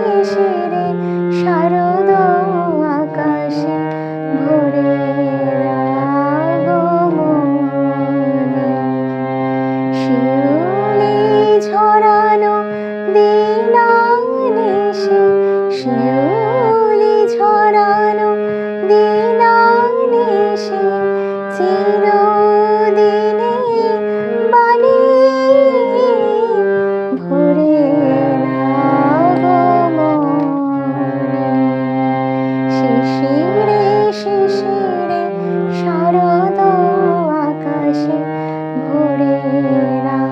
いい。ভোরের